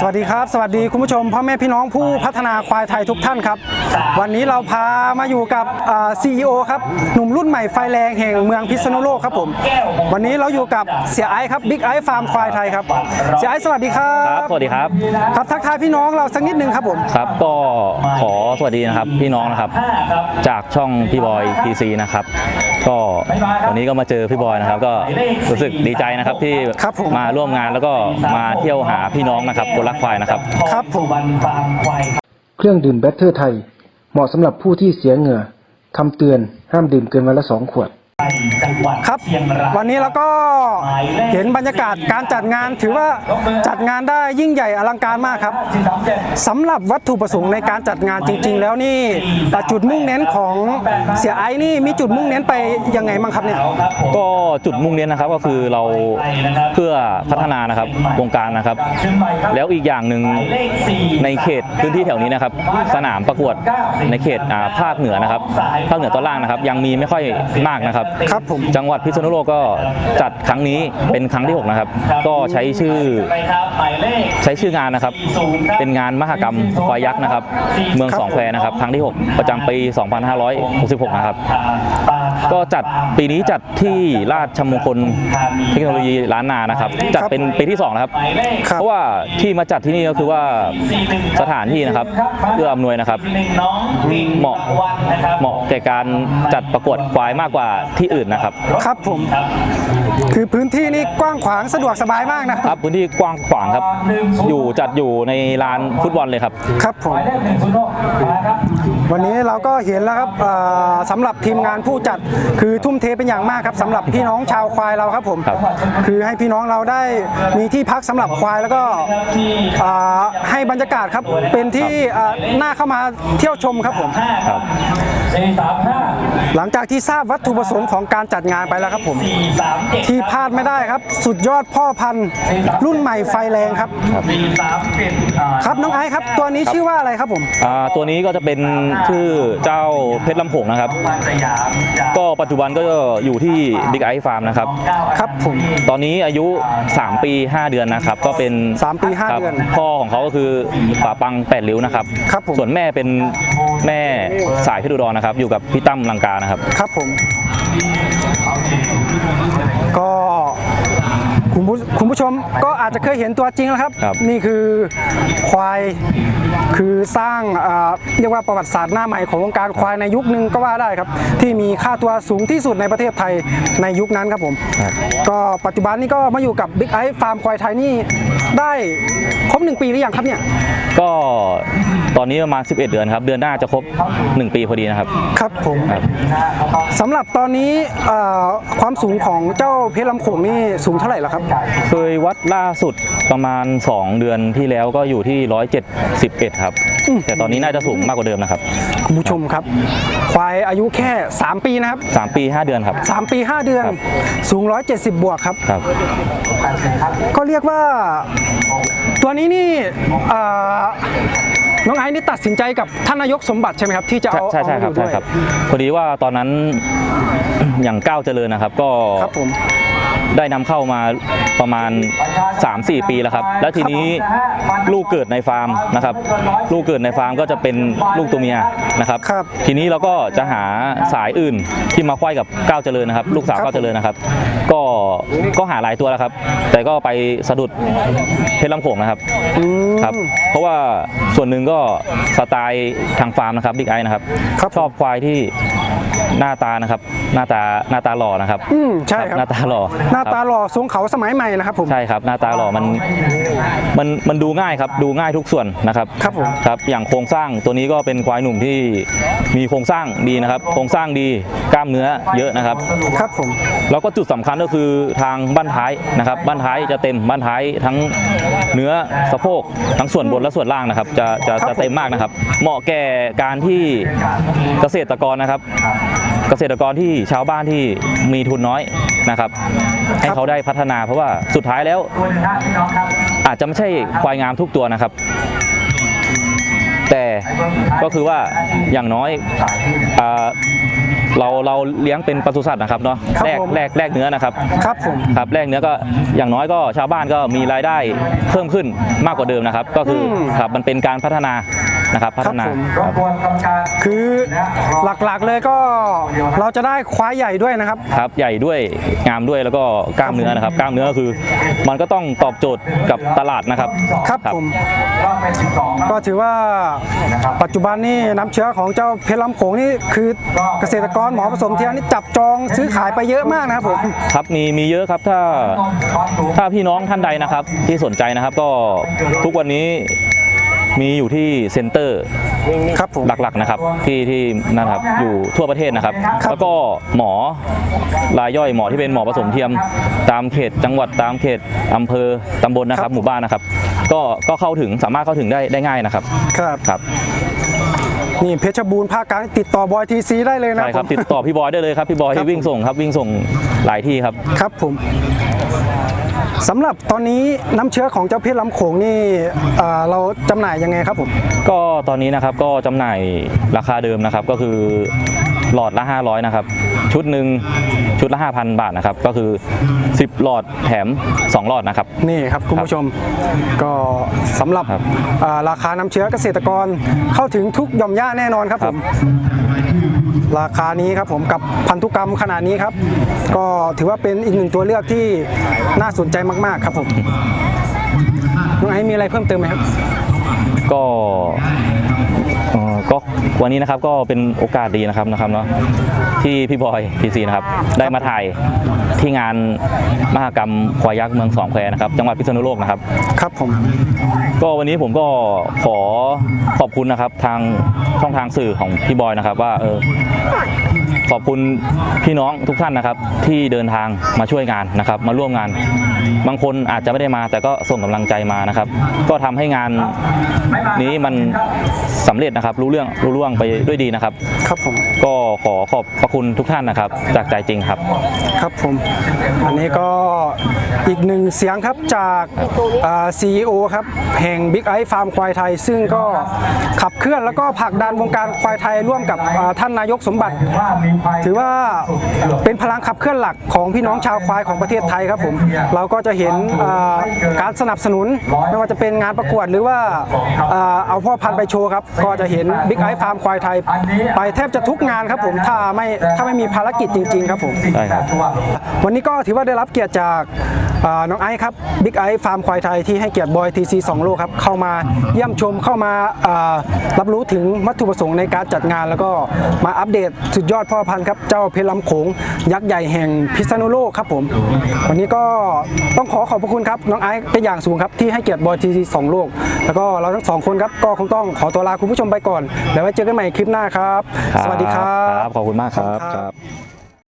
สวัสดีครับ สวัสดีคุณผู้ชมพ่อแม่พี่น้องผู้พัฒนาควายไทยทุกท่านครับ วันนี้เราพามาอยู่กับซีอีโอครับหนุ่มรุ่นใหม่ไฟแรงแห่งเมืองพิษณุโลกครับผม วันนี้เราอยู่กับเสียไอซ์ครับบิ๊กไอซ์ฟาร์มควายไทยครับเสียไอซ์สวัสดีครัครับบสวัสดีครับครับทักทายพี่น้องเราสักนิดนึงครับผมครับก็ขอสวัสดีนะครับพี่น้องนะครับ จากช่องพี่บอยทีซีนะครับก็วันนี้ก็มาเจอพี่บอยนะครับก็รู้สึกดีใจนะครับที่ครับผมมาร่วมงานแล้วก็มาเที่ยวหาพี่น้องนะครับคนรักควายนะครับ ครับผมเครื่องดื่มแบตเตอร์ไทย เหมาะสำหรับผู้ที่เสียเหงื่อคำเตือนห้ามดื่มเกินวันละสองขวด ครับวันนี้เราก็เห็นบรรยากาศการจัดงานถือว่าจัดงานได้ยิ่งใหญ่อลังการมากครับสำหรับวัตถุประสงค์ในการจัดงานจริง ๆ แล้วนี่จุดมุ่งเน้นของเสียไอซ์นี่มีจุดมุ่งเน้นไปยังไงบ้างครับเนี่ยก็จุดมุ่งเน้นนะครับก็คือเราเพื่อพัฒนานะครับวงการนะครับ แล้วอีกอย่างหนึ่งในเขตพื้นที่แถวนี้นะครับ สนามประกวดในเขตอ่าภาคเหนือนะครับภาคเหนือตอนล่างนะครับ ยังมีไม่ค่อยมากนะครับครับผม จังหวัดพิษณุโลกก็จัดครั้งนี้เป็นครั้งที่ 6 นะครับ ก็ใช้ชื่อใช้ชื่องานนะครับ เป็นงานมหกรรมควายยักษ์นะครับ เมืองสองแควนะครับ ครั้งที่ 6 ประจำปี 2566 นะครับ ก็จัดปีนี้จัดที่ราชมงคลเทคโนโลยีล้านนานะครับ จัดเป็นปีที่2นะครับครับเพราะว่าที่มาจัดที่นี่ก็คือว่าสถานที่นะครับเอื้ออำนวยนะครับเหมาะเหมาะแก่การจัดประกวดควายมากกว่าที่อื่นนะครับ ครับผมคือพื้นที่นี่กว้างขวางสะดวกสบายมากนะครับพื้นที่กว้างขวางครับ อยู่จัดอยู่ในลานฟุตบอลเลยครับ ครับผมวันนี้เราก็เห็นแล้วครับเอ่อสำหรับทีมงานผู้จัดคือทุ่มเทเป็นอย่างมากครับสำหรับพี่น้องชาวควายเราครับผมครับคือให้พี่น้องเราได้มีที่พักสำหรับควายแล้วก็เอ่อให้บรรยากาศครับเป็นที่เอ่อน่าเข้ามาเที่ยวชมครับผม ครับ หลังจากที่ทราบวัตถุประสงค์ของการจัดงานไปแล้วครับผมที่พลาดไม่ได้ครับ สุดยอดพ่อพันธุ์รุ่นใหม่ไฟแรงครับครับน้องไอซ์ครับ ตัวนี้ชื่อว่าอะไรครับผม อ่าตัวนี้ก็จะเป็นชื่อเจ้าเพชรลำโขงนะครับก็ปัจจุบันก็อยู่ที่บิ๊กไอฟาร์มนะครับครับผม ตอนนี้อายุ 3 ปี 5 เดือนนะครับ ก็เป็นสามปีห้าครับเดือนพ่อของเขาก็คือป่าปังแปดริ้วนะครับ ครับผม ส่วนแม่เป็น แม่สายพิรุดรนะครับ อยู่กับพี่ตั้มลังกานะครับ ครับผม คุณผู้คุณผู้ชมก็อาจจะเคยเห็นตัวจริงแล้วครับ ครับ นี่คือควายคือสร้างอ่าเรียกว่าประวัติศาสตร์หน้าใหม่ของวงการควายในยุคหนึ่งก็ว่าได้ครับ ที่มีค่าตัวสูงที่สุดในประเทศไทยในยุคนั้นครับผมครับก็ปัจจุบันนี้ก็มาอยู่กับบิ๊กไอฟาร์มควายไทยนี่ได้ครบหนึ่งปีหรือยังครับเนี่ย ก็ตอนนี้ประมาณ 11 เดือนครับ เดือนหน้าจะครบ 1 ปีพอดีนะครับ ครับผมครับ สำหรับตอนนี้เอ่อความสูงของเจ้าเพชรลำโขงนี่สูงเท่าไหร่แล้วครับเคยวัดล่าสุดประมาณ 2 เดือนที่แล้วก็อยู่ที่ 171 ครับอืมแต่ตอนนี้น่าจะสูงมากกว่าเดิมนะครับ คุณผู้ชมครับ ควายอายุแค่ 3 ปีนะครับ 3 ปี 5 เดือนครับ 3 ปี 5 เดือนครับสูง 170 บวกครับครับ ก็เรียกว่าตัวนี้นี่เอ่อน้องไอ้นี่ตัดสินใจกับท่านนายกสมบัติใช่ไหมครับ ที่จะใช่เอาใช่ใช่เอาคมารัอบยู่ใช่ด้วยครับพอดีว่าตอนนั้นอย่างก้าวเจริญนะครับ ก็ครับผม ได้นำเข้ามาประมาณ 3-4 ปีแล้วครับ แล้วทีนี้ลูกเกิดในฟาร์มนะครับ ลูกเกิดในฟาร์มก็จะเป็นลูกตัวเมียนะครับครับทีนี้เราก็จะหาสายอื่นที่มาควายกับก้าวเจริญนะครับ ลูกสาวครับก้าวเจริญนะครับ ก็ก็หาหลายตัวแล้วครับ แต่ก็ไปสะดุดเพชรลำโขงนะครับอืมครับ เพราะว่าส่วนหนึ่งก็สไตล์ทางฟาร์มนะครับบิ๊กไอนะครับครับชอบควายที่ หน้าตานะครับ หน้าตาหน้าตาหล่อนะครับ อืมใช่ครับ หน้าตาหล่อหน้าตาครับหล่อสูงเขาสมัยใหม่นะครับผม ใช่ครับ หน้าตาหล่อมันมันมันดูง่ายครับ ดูง่ายทุกส่วนนะครับครับผมครับอย่างโครงสร้างตัวนี้ก็เป็นควายหนุ่มที่มีโครงสร้างดีนะครับ โครงสร้างดีกล้ามเนื้อเยอะนะครับ ครับผม แล้วก็จุดสำคัญก็คือทางบ้านท้ายนะครับ บ้านท้ายจะเต็มบ้านท้ายทั้งเนื้อสะโพกทั้งส่วนบนและส่วนล่างนะครับ จะจะครับจะเต็มมากนะครับ เหมาะแก่การที่เกษตรกรนะครับ เกษตรกรที่ชาวบ้านที่มีทุนน้อยนะครับให้เขาได้พัฒนาเพราะว่าสุดท้ายแล้ว อาจจะไม่ใช่ควายงามทุกตัวนะครับ แต่ก็คือว่าอย่างน้อยอ่าเราเราเลี้ยงเป็นปศุสัตว์นะครับเนาะครับแลกผมแลกแลกเนื้อนะครับครับผม ครับแลกเนื้อก็อย่างน้อยก็ชาวบ้านก็มีรายได้เพิ่มขึ้นมากกว่าเดิมนะครับ ก็คืออม ครับมันเป็นการพัฒนา นะครับพัฒนาครับผมครับคือหลักๆเลยก็เราจะได้ควายใหญ่ด้วยนะครับ ครับใหญ่ด้วยงามด้วยแล้วก็กล้ามเนื้อนะครับ กล้ามเนื้อคือ มันก็ต้องตอบโจทย์กับตลาดนะครับครับผมก็ถือว่าปัจจุบันนี่น้ำเชื้อของเจ้าเพชรลำโขงนี่คือเกษตรกรหมอผสมเทียมนี่จับจองซื้อขายไปเยอะมากนะครับผมครับมีมีเยอะครับถ้าถ้าพี่น้องท่านใดนะครับ ที่สนใจนะครับก็ทุกวันนี้ มีอยู่ที่เซ็นเตอร์ครับผม หลักๆนะครับที่ที่นั่นครับอยู่ทั่วประเทศนะครับ ครับแล้วก็หมอรายย่อยหมอที่เป็นหมอผสมเทียม ตามเขตจังหวัดตามเขตอำเภอตำบลนะครับหมู่บ้านนะครับ ก็ก็เข้าถึงสามารถเข้าถึงได้ได้ง่ายนะครับครับ ครับ นี่เพชรบูรณ์ภาคกลางติดต่อบอยทีซีได้เลยนะใช่ครับผมติดต่อพี่บอยได้เลยครับ พี่บอยครับวิ่งส่งครับวิ่งส่งหลายที่ครับ ครับผมสำหรับตอนนี้น้ำเชื้อของเจ้าเพชรลำโขงนี่เอ่อเราจำหน่ายยังไงครับผม ก็ตอนนี้นะครับก็จำหน่ายราคาเดิมนะครับก็คือ หลอดละ 500 นะครับ ชุดหนึ่งชุดละ 5,000 บาทนะครับ ก็คือ 10 หลอดแถม 2 หลอดนะครับ นี่ครับคุณผู้ชมก็สำหรับครับอ่าราคาน้ำเชื้อเกษตรกรเข้าถึงทุกหย่อมย่าแน่นอนครับคผรับ ม ราคานี้ครับผมกับพันธุกรรมขนาดนี้ครับ ก็ถือว่าเป็นอีกหนึ่งตัวเลือกที่น่าสนใจมาก ๆ ครับผมน้องไอซ์มีอะไรเพิ่มเติมไหมครับ ก็เอ่อ ก็วันนี้นะครับก็เป็นโอกาสดีนะครับนะครับเนาะที่พี่บอยพีซีนะครับได้มาถ่ายที่งานมหกรรมควายยักษ์เมืองสองแควนะครับจังหวัดพิษณุโลกนะครับครับผมก็วันนี้ผมก็ขอขอบคุณนะครับทางช่องทางสื่อของพี่บอยนะครับว่าเออ ขอบคุณพี่น้องทุกท่านนะครับ ที่เดินทางมาช่วยงานนะครับ มาร่วมงาน บางคนอาจจะไม่ได้มา แต่ก็ส่งกำลังใจมานะครับ ก็ทำให้งานนี้มันสำเร็จนะครับ รู้เรื่องรู้ร่วงไปด้วยดีนะครับ ครับผมก็ขอขอบพระคุณทุกท่านนะครับ จากใจจริงครับ ครับผม อันนี้ก็อีกหนึ่งเสียงครับจากซีอีโอครับแห่ง Big i อฟาร์มควายไทย ซึ่งก็ขับเคลื่อนแล้วก็ผลักดันวงการควายไทยร่วมกับอ่าท่านนายกสมบัติถือว่าเป็นพลังขับเคลื่อนหลักของพี่น้องชาวควายของประเทศไทยครับผมเราก็จะเห็นอ่าการสนับสนุนไม่ว่าจะเป็นงานประกวดหรือว่าอ่าเอาพ่อพันธุ์ไปโชว์ครับก็จะเห็น Big i อฟาร์มควายไทย ไปแทบจะทุกงานครับผมถ้าไม่ถ้าไม่มีภารกิจจริง ๆ ครับผมใช่ครับวันนี้ก็ถือว่าได้รับเกียรติจากอ่า น้องไอซ์ครับบิ๊กไอซ์ฟาร์มควายไทยที่ให้เกียรติบอยทีซีสองโลกครับเข้ามาเยี่ยมชมเข้ามาอ่ารับรู้ถึงวัตถุประสงค์ในการจัดงาน แล้วก็มาอัปเดตสุดยอดพ่อพันธุ์ครับเจ้าเพชรลำโขงยักษ์ใหญ่แห่งพิษณุโลกครับผม วันนี้ก็ต้องขอขอบพระคุณครับน้องไอซ์เป็นอย่างสูงครับที่ให้เกียรติบอยทีซีสองโลก แล้วก็เราทั้งสองคนครับก็คงต้องขอตัวลาคุณผู้ชมไปก่อนแล้วไว้เจอกันใหม่คลิปหน้าครับ สวัสดีครับครับขอบคุณมากครับขอบคุณครับครับ